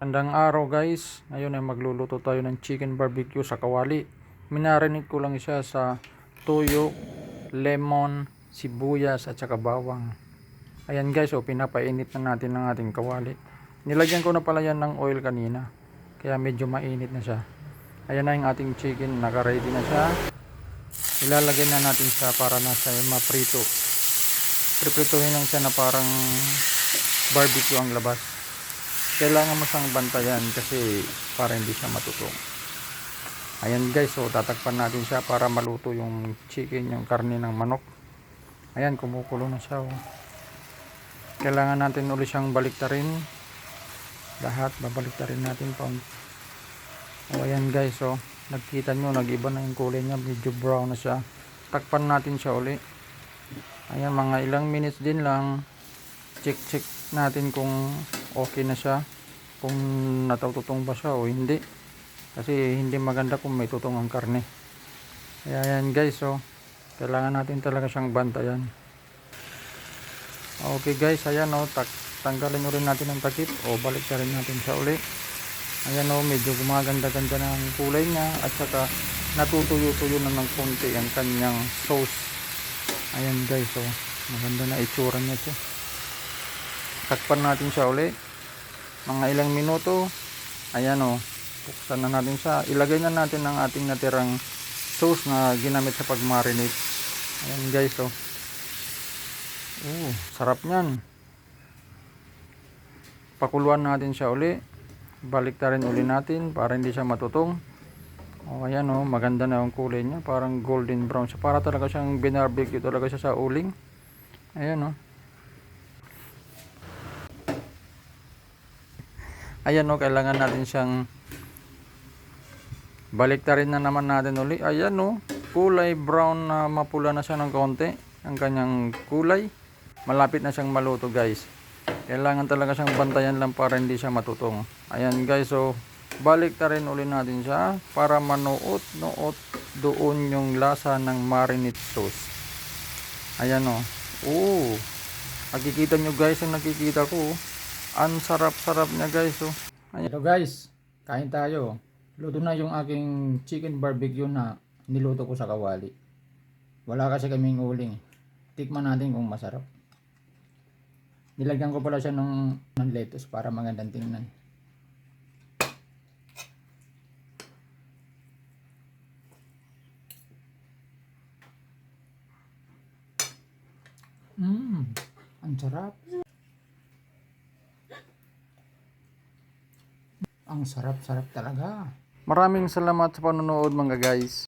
Andang araw guys, ngayon ay magluluto tayo ng chicken barbecue sa kawali. Minarinate ko lang siya sa tuyo, lemon, sibuyas at saka bawang. Ayan guys, oh, pinapainit na natin ng ating kawali. Nilagyan ko na pala yan ng oil kanina, kaya medyo mainit na siya. Ayan na yung ating chicken, naka-ready na siya. Ilalagay na natin siya para na siya maprito. Priprituhin lang siya na parang barbecue ang labas kailangan mo siyang bantayan kasi para hindi siya matutong ayan guys so tatakpan natin siya para maluto yung chicken yung karne ng manok. Ayan kumukulo na siya oh. kailangan natin uli siyang baliktarin. Lahat babaliktarin natin pa. Oh ayan guys so nagkita nyo nagiba na yung kulay niya. Medyo brown na siya. Takpan natin siya uli. Ayan mga ilang minutes din lang. Check check natin kung okay na siya kung natututong ba siya o hindi. Kasi hindi maganda kung may tutong ang karne. Kaya yan guys so kailangan natin talaga siyang bantayan okay guys ayan o tak tanggalin rin natin ang takip o balik na rin natin siya uli ayan o medyo gumaganda-ganda na ang kulay niya at saka natutuyo-tuyo na ng konti ang kanyang sauce. Ayan guys so maganda na itsura niya siya. Takpan natin siya uli mga ilang minuto. Ayan o buksan na natin siya. Ilagay na natin ang ating natirang sauce na ginamit sa pag-marinate. Ayan guys o oh, sarap nyan pakuluan natin siya uli. Balik na rin uli natin para hindi siya matutong. O ayan o maganda na yung kulay niya. Parang golden brown siya. Para talaga siyang binarbecue talaga siya sa uling. Ayan o ayan o kailangan natin siyang baliktarin na naman natin uli. Ayan o kulay brown na mapula na siya ng konti ang kanyang kulay. Malapit na siyang maluto guys. Kailangan talaga siyang bantayan lang para hindi siya matutong. Ayan guys so baliktarin uli natin siya para manuot nuot doon yung lasa ng marinade sauce. Ayan o oo nakikita nyo guys yung nakikita ko oh. Ang sarap-sarap niya guys. Oh. Hello guys, kain tayo. Luto na yung aking chicken barbecue na niluto ko sa kawali. Wala kasi kaming uling. Tikman natin kung masarap. Nilagyan ko pala siya ng, ng lettuce para magandang tingnan. Mmm, ang sarap. Ang sarap-sarap talaga. Maraming salamat sa panonood mga guys.